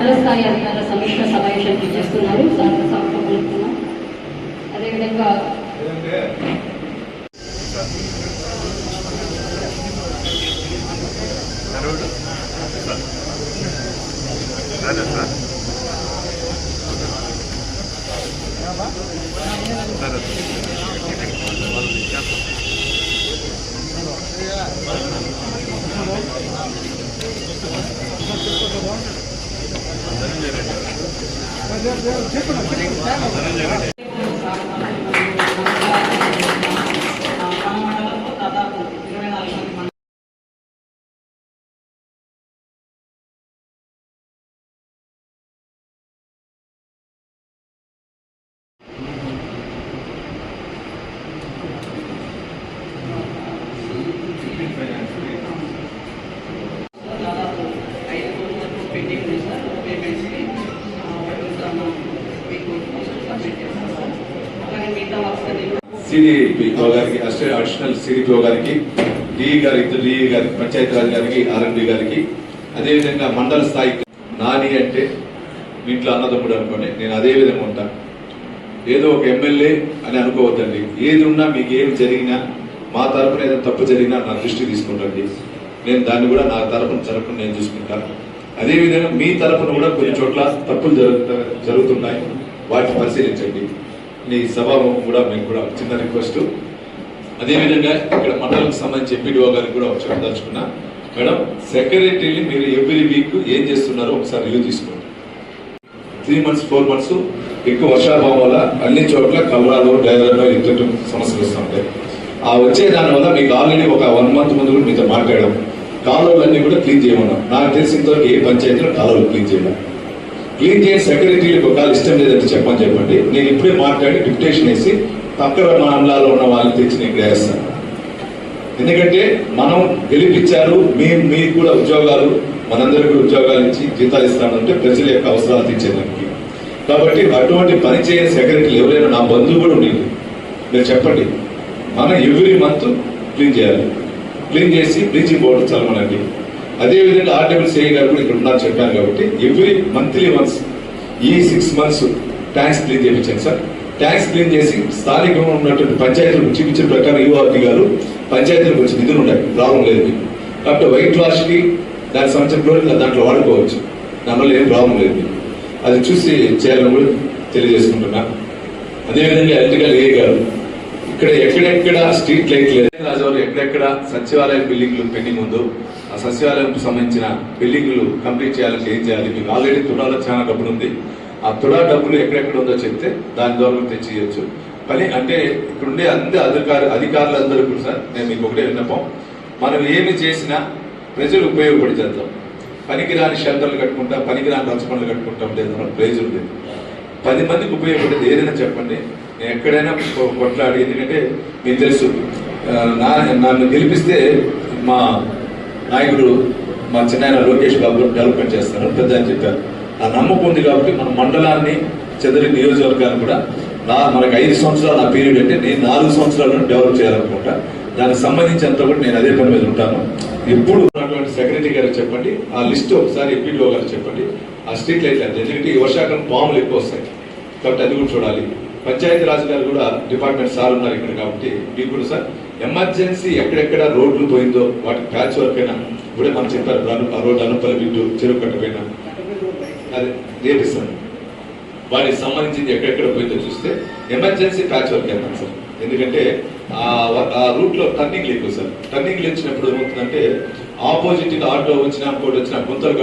మండల స్థాయి అధికారుల సమీక్ష సమావేశానికి చేస్తున్నారు. సార్ సమక్షం పలుకుతున్నాం అదేవిధంగా మన మండలంలో దాదాపు ఇరవై నాలుగు మంది మండలం దాదాపు ఐదు కోట్ల వరకు పెండింగ్ ఉంది సార్ పేమెంట్స్కి మీకు సబ్మిట్ చేస్తాం సార్ అలాగే మిగతా వర్క్స్ అన్ని కూడా సిడిపిఓ గారికి అసిస్టెంట్ అడిషనల్ సిడిపిఓ గారికి డిఈ గారి ఇద్దరు డిఈ గారికి పంచాయతీరాజ్ గారికి ఆర్ఎండి గారికి అదేవిధంగా మండల స్థాయి నాని అంటే ఇంట్లో అన్నదమ్ముడు అనుకోండి నేను అదే విధంగా ఉంటాను ఏదో ఒక ఎమ్మెల్యే అని అనుకోవద్దండి. ఏది ఉన్నా మీకు ఏం జరిగినా మా తరపున ఏదైనా తప్పు జరిగినా నా దృష్టి తీసుకుంటండి. నేను దాన్ని కూడా నా తరపున జరగకుండా నేను చూసుకుంటాను అదేవిధంగా మీ తరపున కూడా కొన్ని చోట్ల తప్పులు జరుగుతా జరుగుతున్నాయి. వాటిని పరిశీలించండి. నీ సభాముఖం కూడా మీకు కూడా చిన్న రిక్వెస్ట్. అదేవిధంగా ఇక్కడ మండలకు సంబంధించి ఎంపీడీఓ గారికి కూడా ఒకసారి దాచుకున్నా మేడం సెక్రటరీని మీరు ఎవ్రీ వీక్ ఏం చేస్తున్నారో ఒకసారి రివ్యూ తీసుకోండి. త్రీ మంత్స్ ఫోర్ మంత్స్ ఎక్కువ వర్షాభావం వల్ల అన్ని చోట్ల కలరాలు డ్రైవర్లు ఇద్దరు సమస్యలు వస్తుంటాయి. ఆ వచ్చే దానివల్ల మీకు ఆల్రెడీ ఒక వన్ మంత్ ముందు కూడా మీతో మాట్లాడాం. కాలువలన్నీ కూడా క్లీన్ చేయమన్నాం. నాకు తెలిసినంతవరకు ఏ పంచాయతీలో కాలువలు క్లీన్ చేయడం క్లీన్ చేసి సెక్రటరీలకు ఒకవేళ ఇష్టం లేదంటే చెప్పని చెప్పండి. నేను ఇప్పుడే మాట్లాడి డిప్యుటేషన్ వేసి పక్కన మండలాల్లో ఉన్న వాళ్ళని తెచ్చి నేను ఇక్కడ ఎందుకంటే మనం గెలిపించారు మేము మీకు కూడా ఉద్యోగాలు మనందరికీ కూడా ఉద్యోగాలు ఇచ్చి జీతాలు ఇస్తామంటే ప్రజల యొక్క అవసరాలు తీర్చేదానికి. కాబట్టి అటువంటి పని చేయని సెక్రటరీలు ఎవరైనా నా బంధువు కూడా ఉండేది. మీరు చెప్పండి మనం ఎవ్రీ మంత్ క్లీన్ చేయాలి. క్లీన్ చేసి బ్లీచింగ్ పౌడర్ చల్లమనండి. అదేవిధంగా ఆర్డబ్ల్యూసీఐ గారు కూడా ఇక్కడ ఉన్నారు చెప్పాను కాబట్టి ఎవ్రీ మంత్లీ మంత్స్ ఈ సిక్స్ మంత్స్ ట్యాంక్స్ క్లీన్ చేయించాను సార్. ట్యాంక్స్ క్లీన్ చేసి స్థానికంగా ఉన్నటువంటి పంచాయతీలకు చూపించిన ప్రకారం యువతి గారు పంచాయతీలకు వచ్చి నిధులు ఉన్నాయి ప్రాబ్లం లేదు మీకు. కాబట్టి వైట్ వాష్కి దాని సంవత్సరంలో దాంట్లో వాడుకోవచ్చు. దానివల్ల ఏం ప్రాబ్లం లేదు మీకు. అది చూసి చేయాలని కూడా తెలియజేసుకుంటున్నా. అదేవిధంగా ఎలక్ట్రికల్ ఏ గారు ఇక్కడ ఎక్కడెక్కడ స్ట్రీట్ లైట్ లేదు రాజవారు ఎక్కడెక్కడ సచివాలయం బిల్డింగ్లు పెండింగ్ ఉందో ఆ సచివాలయం సంబంధించిన బిల్డింగ్లు కంప్లీట్ చేయాలంటే ఏం చేయాలి? మీకు ఆల్రెడీ తుడాలో చాలా డబ్బులు ఉంది. ఆ తుడా డబ్బులు ఎక్కడెక్కడ ఉందో చెప్తే దాని ద్వారా తెచ్చియచ్చు. పని అంటే ఇక్కడుండే అందే అధికారు అధికారులందరూ కూడా సార్ నేను మీకు ఒకటే విన్నపం. మనం ఏమి చేసినా ప్రజలు ఉపయోగపడి చేద్దాం. పనికిరాని షెల్టర్లు కట్టుకుంటా పనికిరాని రచ్చపనులు కట్టుకుంటాం లేదు మనం ప్రయోజనం లేదు. పది మందికి ఉపయోగపడేది ఏదైనా చెప్పండి. నేను ఎక్కడైనా కొట్లాడి ఎందుకంటే మీకు తెలుసు నా నన్ను గెలిపిస్తే మా నాయకుడు మా చిన్న లోకేష్ బాబు డెవలప్మెంట్ చేస్తారు పెద్ద అని చెప్పారు. ఆ నమ్మకం ఉంది కాబట్టి మన మండలాన్ని చెదరి నియోజకవర్గాన్ని కూడా నా మనకు ఐదు సంవత్సరాలు నా పీరియడ్ అంటే నేను నాలుగు సంవత్సరాలను డెవలప్ చేయాలనుకుంటా. దానికి సంబంధించినంత కూడా నేను అదే పని మీద ఉంటాను. ఎప్పుడు ఉన్నటువంటి సెక్రటరీ గారు చెప్పండి ఆ లిస్ట్ ఒకసారి ఎంపీడీఓ గారు చెప్పండి. ఆ స్ట్రీట్ లైట్ ఎందుకంటే ఈ వర్షాకాలం పాములు ఎక్కువ వస్తాయి. కాబట్టి అది కూడా చూడాలి. పంచాయతీ రాజు గారు కూడా డిపార్ట్మెంట్ సార్ ఉన్నారు ఇక్కడ కాబట్టి మీకు కూడా సార్ ఎమర్జెన్సీ ఎక్కడెక్కడ రోడ్లు పోయిందో వాటికి ప్యాచ్ వర్క్ అయినా ఇప్పుడే మనం చెప్పారు అను- ఆ రోడ్డు అనుపల బిడ్డు చెరువు కట్టపోయినా అదే నేర్పిస్తాను వాటికి సంబంధించింది ఎక్కడెక్కడ పోయిందో చూస్తే ఎమర్జెన్సీ ప్యాచ్ వర్క్ అయినా సార్. ఎందుకంటే ఆ రూట్లో ఆ టర్నింగ్ ఎక్కువ సార్. టర్నింగ్ లేచినప్పుడు ఏమవుతుందంటే ఆపోజిట్ ఆటో వచ్చినా ఇంకోటి వచ్చినా గుంతలు